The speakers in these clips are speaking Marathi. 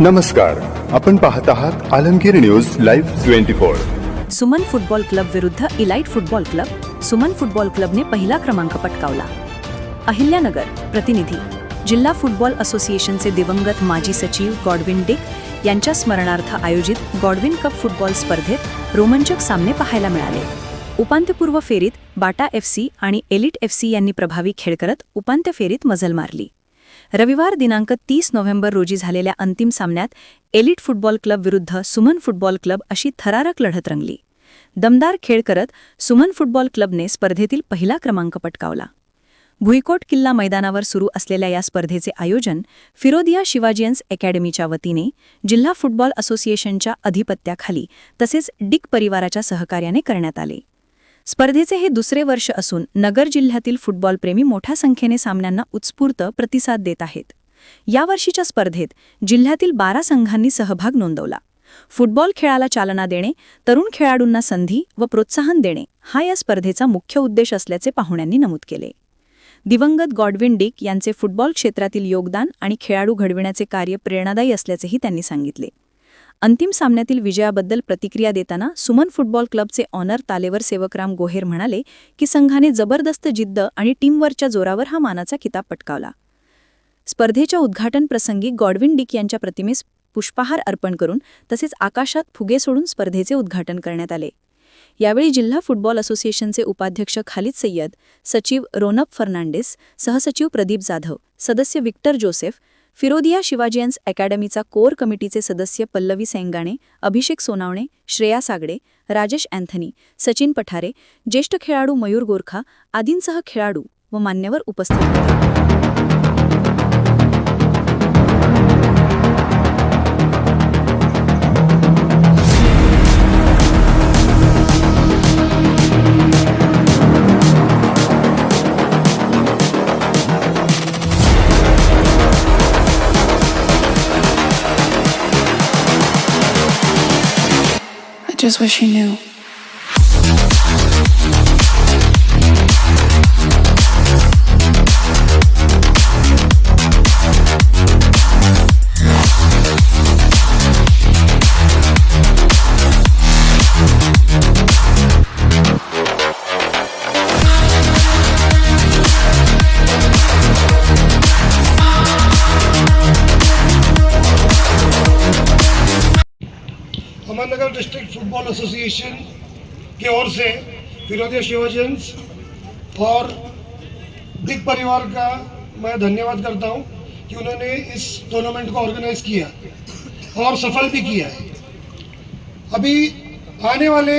नमस्कार आपण पाहत आहात Alamgir news live twenty four. Suman football club विरुद्ध elite football club Suman football क्लबने पहिला क्रमांक पटकावला. अहिल्यानगर प्रतिनिधी जिल्हा फुटबॉल असोसिएशनचे दिवंगत माजी सचिव गॉडविन डिक यांच्या स्मरणार्थ आयोजित गॉडविन कप फुटबॉल स्पर्धेत रोमांचक सामने पाहायला मिळाले. उपांत्यपूर्व फेरीत बाटा एफ सी आणि एलिट एफ सी यांनी प्रभावी खेळ करत उपांत्य फेरीत मजल मारली. रविवार दिनांक तीस नोव्हेंबर रोजी झालेल्या अंतिम सामन्यात एलिट फुटबॉल क्लब विरुद्ध सुमन फुटबॉल क्लब अशी थरारक लढत रंगली. दमदार खेळ करत सुमन फुटबॉल क्लबने स्पर्धेतील पहिला क्रमांक पटकावला. भुईकोट किल्ला मैदानावर सुरू असलेल्या या स्पर्धेचे आयोजन फिरोदिया शिवाजियन्स अकॅडमीच्या वतीने जिल्हा फुटबॉल असोसिएशनच्या अधिपत्याखाली तसेच डिक परिवाराच्या सहकार्याने करण्यात आले. स्पर्धेचे हे दुसरे वर्ष असून नगर जिल्ह्यातील फुटबॉलप्रेमी मोठ्या संख्येने सामन्यांना उत्स्फूर्त प्रतिसाद देत आहेत. यावर्षीच्या स्पर्धेत जिल्ह्यातील बारा संघांनी सहभाग नोंदवला. फुटबॉल खेळाला चालना देणे तरुण खेळाडूंना संधी व प्रोत्साहन देणे हा या स्पर्धेचा मुख्य उद्देश असल्याचे पाहुण्यांनी नमूद केले. दिवंगत गॉडविन डिक यांचे फुटबॉल क्षेत्रातील योगदान आणि खेळाडू घडविण्याचे कार्य प्रेरणादायी असल्याचेही त्यांनी सांगितले. अंतिम सामन्यातील विजयाबद्दल प्रतिक्रिया देताना सुमन फुटबॉल क्लबचे ऑनर तालेवर सेवकराम गोहेर म्हणाले की संघाने जबरदस्त जिद्द आणि टीमवर्कच्या जोरावर हा मानाचा किताब पटकावला. स्पर्धेच्या उद्घाटन प्रसंगी गॉडविन डिक यांच्या प्रतिमेस पुष्पहार अर्पण करून तसेच आकाशात फुगे सोडून स्पर्धेचे उद्घाटन करण्यात आले. यावेळी जिल्हा फुटबॉल असोसिएशनचे उपाध्यक्ष खालिद सय्यद सचिव रोनप फर्नांडिस सहसचिव प्रदीप जाधव सदस्य विक्टर जोसेफ फिरोदिया शिवाजीयन्स अकॅडमीचा कोर कमिटीचे सदस्य पल्लवी सेंगाणे अभिषेक सोनावणे श्रेया सागडे राजेश अँथनी सचिन पठारे ज्येष्ठ खेळाडू मयूर गोरखा आदींसह खेळाडू व मान्यवर उपस्थित होते. Just wish he knew. District football association की ओर से फिरोदिया शिवाजन्स और दिग परिवार का मैं धन्यवाद करता हूँ कि उन्होंने इस टूर्नामेंट को ऑर्गेनाइज किया और सफल भी किया है। अभी आने वाले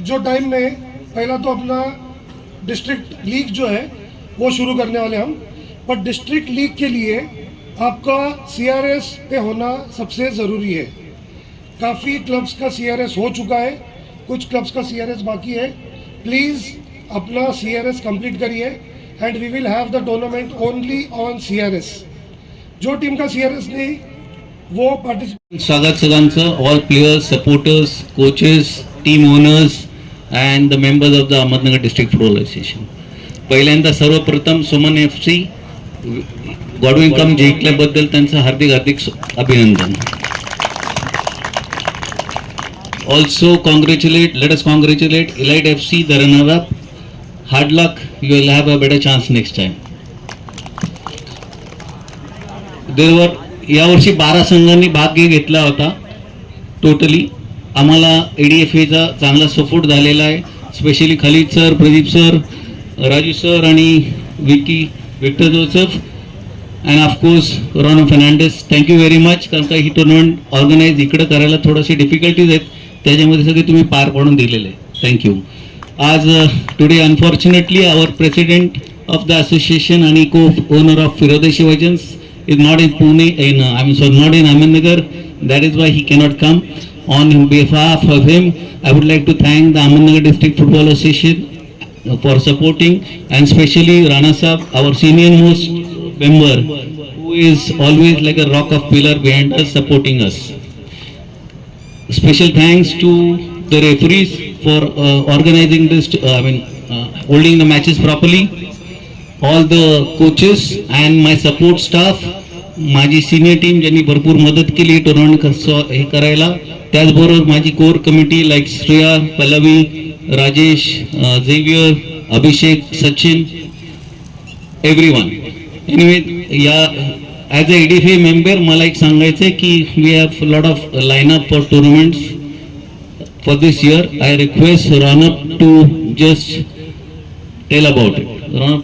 जो टाइम में पहला तो अपना डिस्ट्रिक्ट लीग जो है, वो शुरू करने वाले हम। पर डिस्ट्रिक्ट लीग के लिए आपका सीआरएस पे होना सबसे ज़रूरी है। काफ़ी क्लब्स का सीआरएस हो चुका है। कुछ क्लब्स का सीआरएस बाकी है। प्लीज़ अपना सीआरएस कंप्लीट करिए and we will have the tournament only on CRS जो टीम का सीआरएस नहीं वो पार्टिसिपेट स्वागत सगळ्यांचं all players supporters coaches team owners and the members of the Ahmednagar district football association पहिल्यांदा सर्वप्रथम सुमन एफ सी गॉडविन कम जिंकल्याबद्दल त्यांचं हार्दिक हार्दिक अभिनंदन. Also congratulate let us congratulate elite F C the runner up hard luck you will have a better chance next time देरवर यावर्षी बारा संघांनी भाग घे- घेतला होता टोटली आम्हाला ए डी एफ एचा चांगला सपोर्ट झालेला आहे specially Khalid sir Pradeep sir Raju sir आणि Vicky Victor Joseph and of course Rono Fernandes thank you very much कारण का ही टुर्नामेंट ऑर्गनाईज इकडं करायला थोडीशी डिफिकल्टीज आहेत. त्याच्यामध्ये सगळे तुम्ही पार पाडून दिलेले थँक्यू आज today unfortunately our president of the association आणि co owner of Firodia Shivajians is not in Pune in I am sorry not in Ahmednagar that is why he cannot come on behalf of him I would like to thank the Ahmednagar district football association for supporting and specially Ranasaheb our senior most member who is always like a rock of pillar behind us supporting us Special thanks to the referees for uh, organizing this, uh, I mean, uh, holding the matches properly all the coaches and my support staff माझी सिनियर टीम ज्यांनी भरपूर मदत केली टुर्नामेंट खर्च हे करायला त्याचबरोबर माझी core committee like Shreya Pallavi Rajesh Xavier Abhishek Sachin every one anyway या ॲज अ एडीफे मेंबर मला एक सांगायचं आहे की we have lot of line up for tournaments for this year. I request Ranap to just tell about it. Ranap.